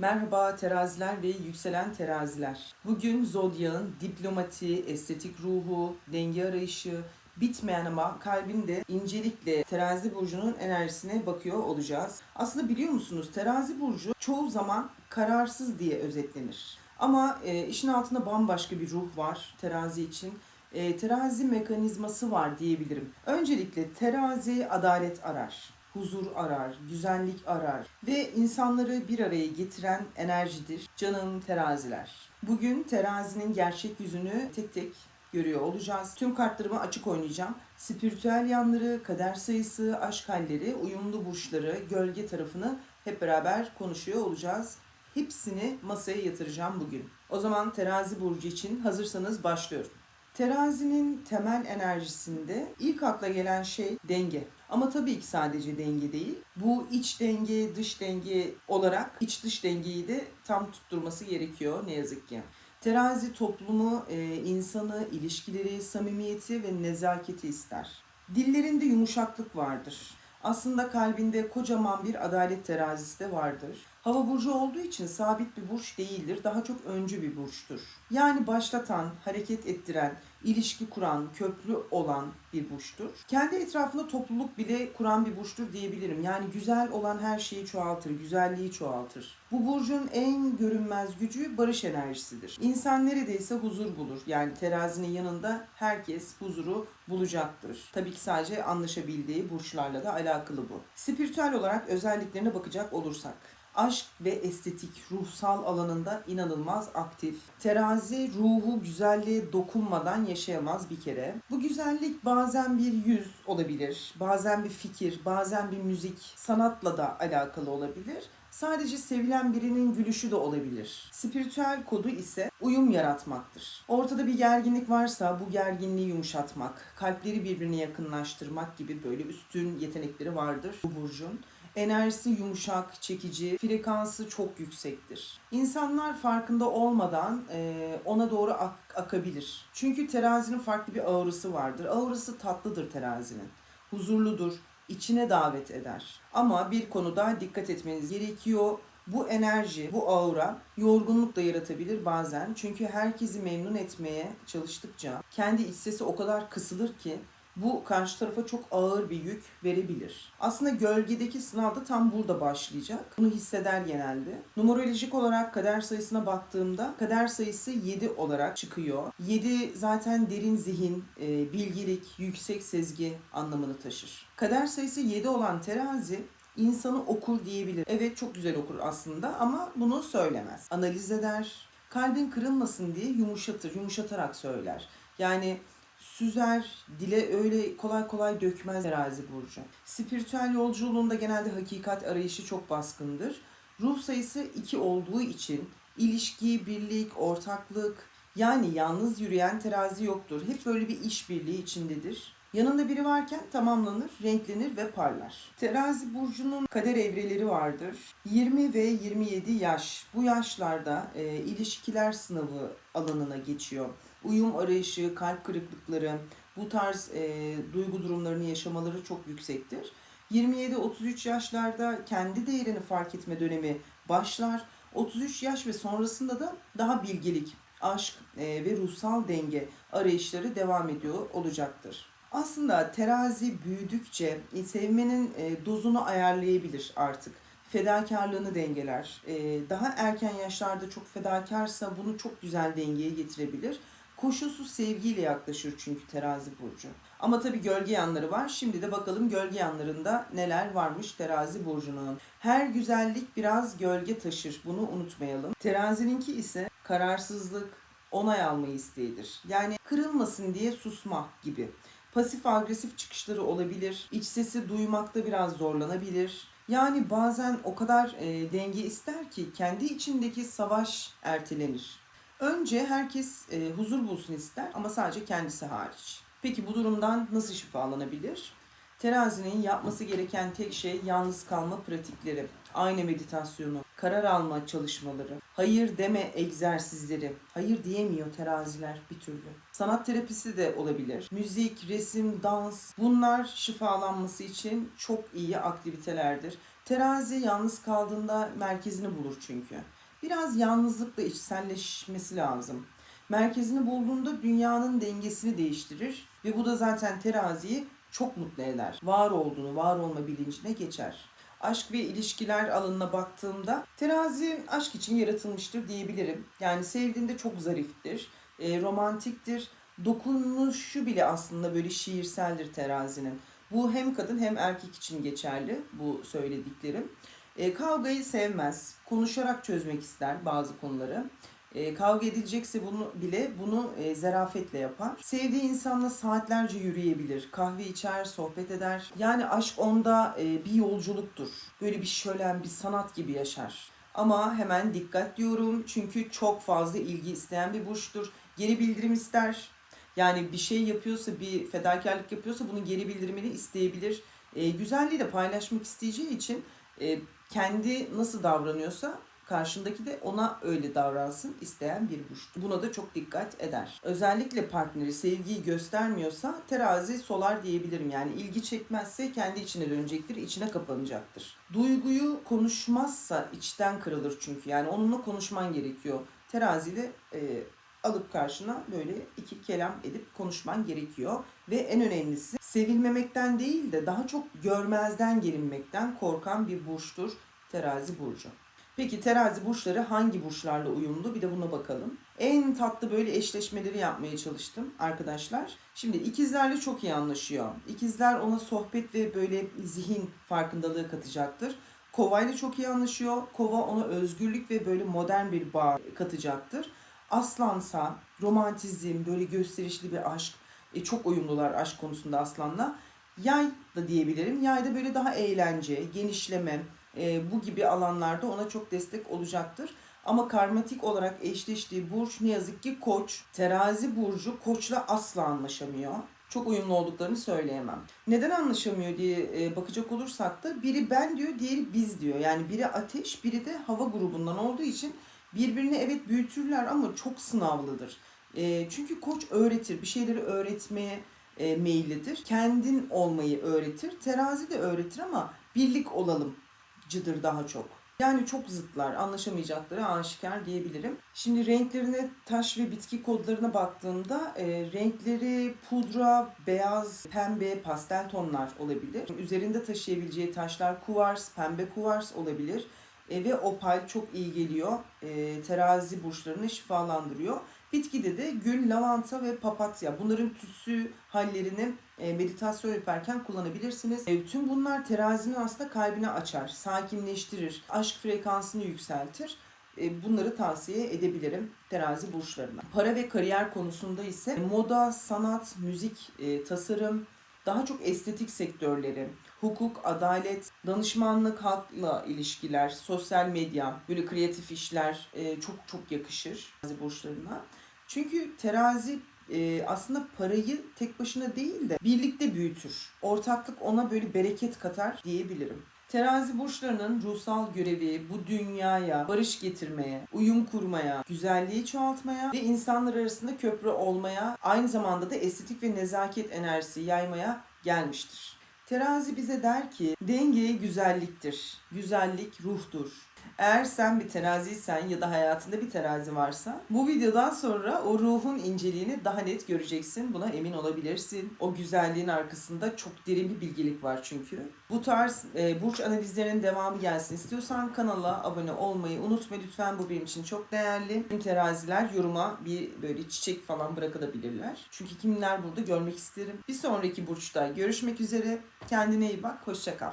Merhaba teraziler ve yükselen teraziler. Bugün Zodyak'ın diplomati, estetik ruhu, denge arayışı, bitmeyen ama kalbinde incelikle terazi burcunun enerjisine bakıyor olacağız. Aslında biliyor musunuz terazi burcu çoğu zaman kararsız diye özetlenir. Ama e, işin altında bambaşka bir ruh var terazi için. E, terazi mekanizması var diyebilirim. Öncelikle terazi adalet arar huzur arar, güzellik arar ve insanları bir araya getiren enerjidir canım teraziler. Bugün terazinin gerçek yüzünü tek tek görüyor olacağız. Tüm kartlarımı açık oynayacağım. Spiritüel yanları, kader sayısı, aşk halleri, uyumlu burçları, gölge tarafını hep beraber konuşuyor olacağız. Hepsini masaya yatıracağım bugün. O zaman terazi burcu için hazırsanız başlıyorum. Terazinin temel enerjisinde ilk akla gelen şey denge. Ama tabii ki sadece denge değil. Bu iç denge, dış denge olarak iç dış dengeyi de tam tutturması gerekiyor ne yazık ki. Terazi toplumu, e, insanı, ilişkileri, samimiyeti ve nezaketi ister. Dillerinde yumuşaklık vardır. Aslında kalbinde kocaman bir adalet terazisi de vardır. Hava burcu olduğu için sabit bir burç değildir. Daha çok öncü bir burçtur. Yani başlatan, hareket ettiren, ilişki kuran, köprü olan bir burçtur. Kendi etrafında topluluk bile kuran bir burçtur diyebilirim. Yani güzel olan her şeyi çoğaltır, güzelliği çoğaltır. Bu burcun en görünmez gücü barış enerjisidir. İnsan neredeyse huzur bulur. Yani terazinin yanında herkes huzuru bulacaktır. Tabii ki sadece anlaşabildiği burçlarla da alakalı bu. Spiritüel olarak özelliklerine bakacak olursak aşk ve estetik, ruhsal alanında inanılmaz aktif. Terazi ruhu güzelliğe dokunmadan yaşayamaz bir kere. Bu güzellik bazen bir yüz olabilir, bazen bir fikir, bazen bir müzik, sanatla da alakalı olabilir. Sadece sevilen birinin gülüşü de olabilir. Spiritüel kodu ise uyum yaratmaktır. Ortada bir gerginlik varsa bu gerginliği yumuşatmak, kalpleri birbirine yakınlaştırmak gibi böyle üstün yetenekleri vardır bu burcun. Enerjisi yumuşak, çekici, frekansı çok yüksektir. İnsanlar farkında olmadan e, ona doğru ak- akabilir. Çünkü terazinin farklı bir aurası vardır. Aurası tatlıdır terazinin. Huzurludur, içine davet eder. Ama bir konuda dikkat etmeniz gerekiyor. Bu enerji, bu aura yorgunluk da yaratabilir bazen. Çünkü herkesi memnun etmeye çalıştıkça kendi iç sesi o kadar kısılır ki bu karşı tarafa çok ağır bir yük verebilir. Aslında gölgedeki sınav da tam burada başlayacak. Bunu hisseder genelde. Numerolojik olarak kader sayısına baktığımda kader sayısı 7 olarak çıkıyor. 7 zaten derin zihin, e, bilgilik, yüksek sezgi anlamını taşır. Kader sayısı 7 olan terazi insanı okur diyebilir. Evet çok güzel okur aslında ama bunu söylemez. Analiz eder. Kalbin kırılmasın diye yumuşatır, yumuşatarak söyler. Yani süzer, dile öyle kolay kolay dökmez terazi burcu. Spiritüel yolculuğunda genelde hakikat arayışı çok baskındır. Ruh sayısı 2 olduğu için ilişki, birlik, ortaklık yani yalnız yürüyen terazi yoktur. Hep böyle bir işbirliği içindedir. Yanında biri varken tamamlanır, renklenir ve parlar. Terazi burcunun kader evreleri vardır. 20 ve 27 yaş. Bu yaşlarda e, ilişkiler sınavı alanına geçiyor. Uyum arayışı, kalp kırıklıkları, bu tarz e, duygu durumlarını yaşamaları çok yüksektir. 27-33 yaşlarda kendi değerini fark etme dönemi başlar. 33 yaş ve sonrasında da daha bilgelik, aşk e, ve ruhsal denge arayışları devam ediyor olacaktır. Aslında terazi büyüdükçe e, sevmenin e, dozunu ayarlayabilir artık. Fedakarlığını dengeler. E, daha erken yaşlarda çok fedakarsa bunu çok güzel dengeye getirebilir. Koşulsuz sevgiyle yaklaşır çünkü terazi burcu. Ama tabii gölge yanları var. Şimdi de bakalım gölge yanlarında neler varmış terazi burcunun. Her güzellik biraz gölge taşır. Bunu unutmayalım. Terazininki ise kararsızlık, onay alma isteğidir. Yani kırılmasın diye susma gibi. Pasif agresif çıkışları olabilir. İç sesi duymakta biraz zorlanabilir. Yani bazen o kadar e, denge ister ki kendi içindeki savaş ertelenir. Önce herkes e, huzur bulsun ister ama sadece kendisi hariç. Peki bu durumdan nasıl şifalanabilir? Terazinin yapması gereken tek şey yalnız kalma pratikleri, ayna meditasyonu, karar alma çalışmaları, hayır deme egzersizleri. Hayır diyemiyor teraziler bir türlü. Sanat terapisi de olabilir. Müzik, resim, dans bunlar şifalanması için çok iyi aktivitelerdir. Terazi yalnız kaldığında merkezini bulur çünkü. Biraz yalnızlıkla içselleşmesi lazım. Merkezini bulduğunda dünyanın dengesini değiştirir ve bu da zaten teraziyi çok mutlu eder. Var olduğunu, var olma bilincine geçer. Aşk ve ilişkiler alanına baktığımda terazi aşk için yaratılmıştır diyebilirim. Yani sevdiğinde çok zariftir, e, romantiktir. Dokunuşu bile aslında böyle şiirseldir terazinin. Bu hem kadın hem erkek için geçerli bu söylediklerim. E, kavgayı sevmez. Konuşarak çözmek ister bazı konuları. E, kavga edilecekse bunu bile bunu e, zarafetle yapar. Sevdiği insanla saatlerce yürüyebilir. Kahve içer, sohbet eder. Yani aşk onda e, bir yolculuktur. Böyle bir şölen, bir sanat gibi yaşar. Ama hemen dikkat diyorum çünkü çok fazla ilgi isteyen bir burçtur. Geri bildirim ister. Yani bir şey yapıyorsa, bir fedakarlık yapıyorsa bunun geri bildirimini isteyebilir. E, güzelliği de paylaşmak isteyeceği için e, kendi nasıl davranıyorsa karşındaki de ona öyle davransın isteyen bir burçtur. Buna da çok dikkat eder. Özellikle partneri sevgiyi göstermiyorsa terazi solar diyebilirim. Yani ilgi çekmezse kendi içine dönecektir, içine kapanacaktır. Duyguyu konuşmazsa içten kırılır çünkü. Yani onunla konuşman gerekiyor. Teraziyle e, alıp karşına böyle iki kelam edip konuşman gerekiyor. Ve en önemlisi sevilmemekten değil de daha çok görmezden gelinmekten korkan bir burçtur terazi burcu. Peki terazi burçları hangi burçlarla uyumlu? Bir de buna bakalım. En tatlı böyle eşleşmeleri yapmaya çalıştım arkadaşlar. Şimdi ikizlerle çok iyi anlaşıyor. İkizler ona sohbet ve böyle zihin farkındalığı katacaktır. Kova ile çok iyi anlaşıyor. Kova ona özgürlük ve böyle modern bir bağ katacaktır. Aslansa romantizm, böyle gösterişli bir aşk. E, çok uyumlular aşk konusunda aslanla. Yay da diyebilirim. Yayda böyle daha eğlence, genişleme, e, bu gibi alanlarda ona çok destek olacaktır. Ama karmatik olarak eşleştiği burç ne yazık ki koç. Terazi burcu koçla asla anlaşamıyor. Çok uyumlu olduklarını söyleyemem. Neden anlaşamıyor diye e, bakacak olursak da biri ben diyor, diğeri biz diyor. Yani biri ateş, biri de hava grubundan olduğu için birbirini evet büyütürler ama çok sınavlıdır. E, çünkü koç öğretir, bir şeyleri öğretmeye e, meyillidir. Kendin olmayı öğretir. Terazi de öğretir ama birlik olalım cıdır daha çok. Yani çok zıtlar, anlaşamayacakları aşikar diyebilirim. Şimdi renklerine, taş ve bitki kodlarına baktığımda e, renkleri pudra, beyaz, pembe, pastel tonlar olabilir. Üzerinde taşıyabileceği taşlar kuvars, pembe kuvars olabilir. E, ve opal çok iyi geliyor. E, terazi burçlarını şifalandırıyor. Bitkide de gül, lavanta ve papatya. Bunların tütsü hallerini e, meditasyon yaparken kullanabilirsiniz. E, tüm bunlar terazinin aslında kalbini açar, sakinleştirir, aşk frekansını yükseltir. E, bunları tavsiye edebilirim terazi burçlarına. Para ve kariyer konusunda ise moda, sanat, müzik, e, tasarım, daha çok estetik sektörleri, hukuk, adalet, danışmanlık, halkla ilişkiler, sosyal medya, böyle kreatif işler e, çok çok yakışır terazi burçlarına. Çünkü terazi e, aslında parayı tek başına değil de birlikte büyütür. Ortaklık ona böyle bereket katar diyebilirim. Terazi burçlarının ruhsal görevi bu dünyaya barış getirmeye, uyum kurmaya, güzelliği çoğaltmaya ve insanlar arasında köprü olmaya, aynı zamanda da estetik ve nezaket enerjisi yaymaya gelmiştir. Terazi bize der ki denge güzelliktir. Güzellik ruhtur. Eğer sen bir teraziysen ya da hayatında bir terazi varsa bu videodan sonra o ruhun inceliğini daha net göreceksin. Buna emin olabilirsin. O güzelliğin arkasında çok derin bir bilgilik var çünkü. Bu tarz e, burç analizlerinin devamı gelsin istiyorsan kanala abone olmayı unutma lütfen. Bu benim için çok değerli. Tüm teraziler yoruma bir böyle çiçek falan bırakabilirler. Çünkü kimler burada görmek isterim. Bir sonraki burçta görüşmek üzere. Kendine iyi bak. Hoşça kal.